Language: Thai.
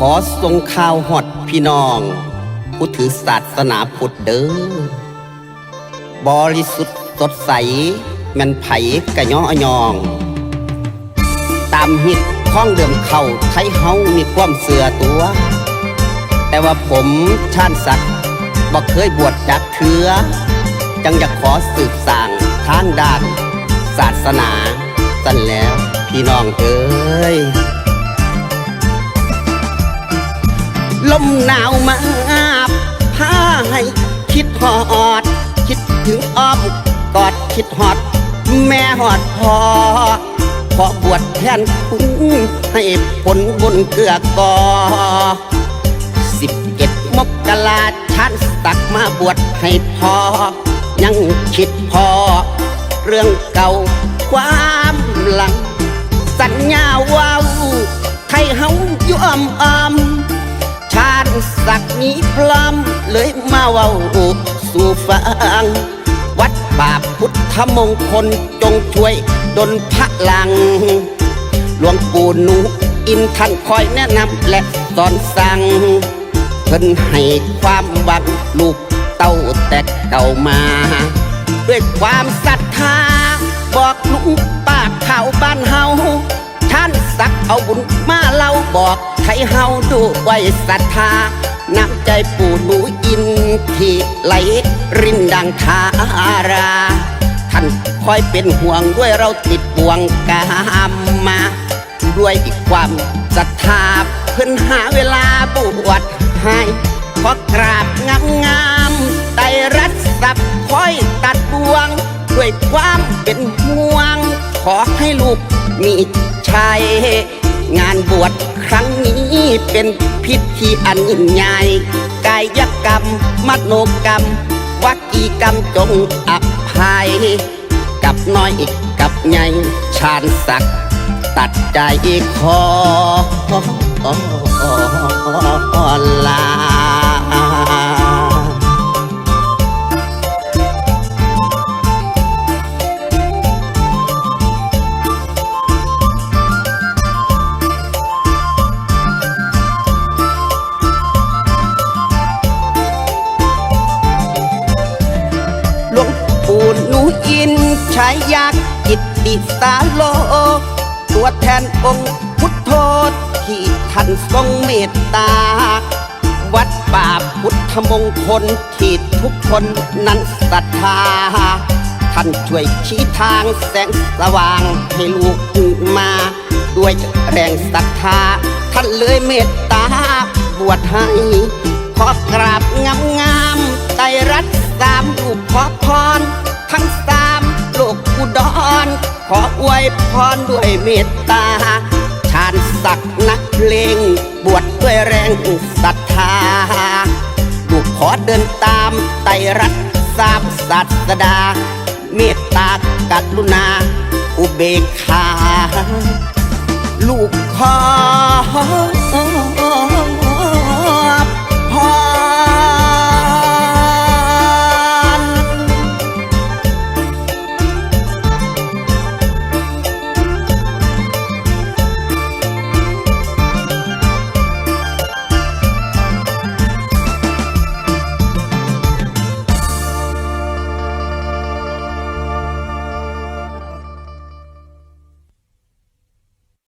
ขอส่งข่าวหอดพี่น้อง ผู้ถือศาสนาพุทธเด้อบริสุทธิ์สดใส แมันไผกะย่อยอง ตามฮิตข้องเดิมเข้าไทยเฮามีความเสือตัว แต่ว่าผมชาญศักดิ์บอกเคยบวชจากเถือ จังอยากขอสืบสางทางด้าน ศาสนาสั่นแล้วพี่น้องเอ้ย มหนาวมาพาให้คิดหอด คิดถึงอ้อมกอดคิดหอด แม่หอดพอขอบวชแทนคุณให้ผลบุญเกือกอสิบเอ็ดมกราชันตักมาบวชให้พอ ยังคิดพอ เรื่องเก่าความหลัง สัญญาว่าไทยเฮาย่อมอม ศักดิ์นี้พร้อมเลยมาเว้าสู่ฟัง วัดป่าพุทธมงคลจงช่วยดลพระลัง หลวงปู่นูอินท่านคอยแนะนำและสอนสั่ง เพิ่นให้ความหวังลูกเต้าแต่เก่ามา ด้วยความศรัทธา บอกลุงป้าข่าวบ้านเฮาท่านสักเอาบุญมาเล่าบอก ให้เฮาดูไว้ศรัทธาน้ำใจปู่หนูอินที่ไหลรินดังทารา ท่านคอยเป็นห่วงด้วยเราติดบ่วงกามมา ด้วยความศรัทธาเพิ่นหาเวลาบวชให้ขอกราบงามงามไตรรัตสับคอยตัดบ่วง ด้วยความเป็นห่วง ขอให้ลูกมีชัย งานบวชครั้งนี้เป็นพิธีอันยิ่งใหญ่กายกรรมมโนกรรมวัจีกรรมจงอภัย กับน้อยอีกกับใหญ่ชาญศักดิ์ตัดใจขอลา ชายยักษ์กิตติสาโลตัวแทนองค์พุทโธที่ท่านทรงเมตตา วัดป่าพุทธมงคลที่ทุกคนนั้นศรัทธา ท่านช่วยชี้ทางแสงสว่างให้ลูกมา ด้วยแรงศรัทธา ท่านเลยเมตตาบวชให้ขอกราบงามงามๆไตรัตสามลูกขอพรทั้ง อวยพรด้วยเมตตา ชาญศักนักเพลงบวชด้วยแรงศรัทธาลูกขอเดินตามไตรรัตสามศาสดา เมตตากัลุณา อุเบกขา ลูกขอ